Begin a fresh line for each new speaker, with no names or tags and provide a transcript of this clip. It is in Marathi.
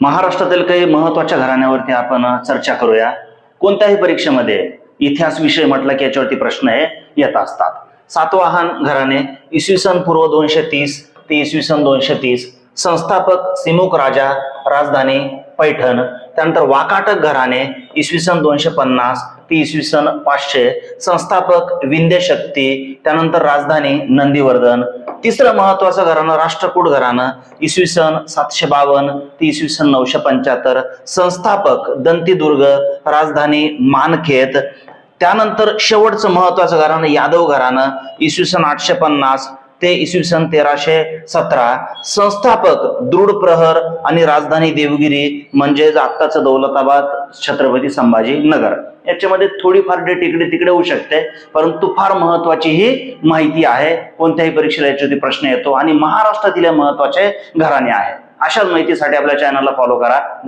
महाराष्ट्रातील काही महत्त्वाच्या घराण्यावरती आपण चर्चा करूया. कोणत्याही परीक्षेमध्ये इतिहास विषय म्हटलं की याच्यावरती प्रश्न हे येत असतात. सातवाहन घराणे इसवी सन पूर्व दोनशे तीस ते इसवी सन दोनशे तीस संस्थापक सिमुक राजा राजधानी पैठण त्यानंतर वाकाटक घराणे इसवी सन दोनशे पन्नास ते इसवी सन पाचशे संस्थापक विंध्य शक्ती त्यानंतर राजधानी नंदीवर्धन. तिसरं महत्वाचं घराणं राष्ट्रकूट घराणं इसवी सन सातशे बावन्न ते इसवी सन नऊशे पंच्याहत्तर. संस्थापक दंतीदुर्ग राजधानी मानखेत. त्यानंतर शेवटचं महत्वाचं घराणं यादव घराणं इसवी सन आठशे पन्नास ते इसवी सन तेराशे सतरा. संस्थापक दृढ प्रहर आणि राजधानी देवगिरी म्हणजेच आत्ताचं दौलताबाद छत्रपती संभाजी नगर याच्यामध्ये थोडीफार डेट इकडे तिकडे होऊ शकते परंतु फार महत्वाची ही माहिती आहे. कोणत्याही परीक्षेला याच्यावरती प्रश्न येतो आणि महाराष्ट्रातील महत्त्वाचे घराणे आहे. अशाच माहितीसाठी आपल्या चॅनलला फॉलो करा.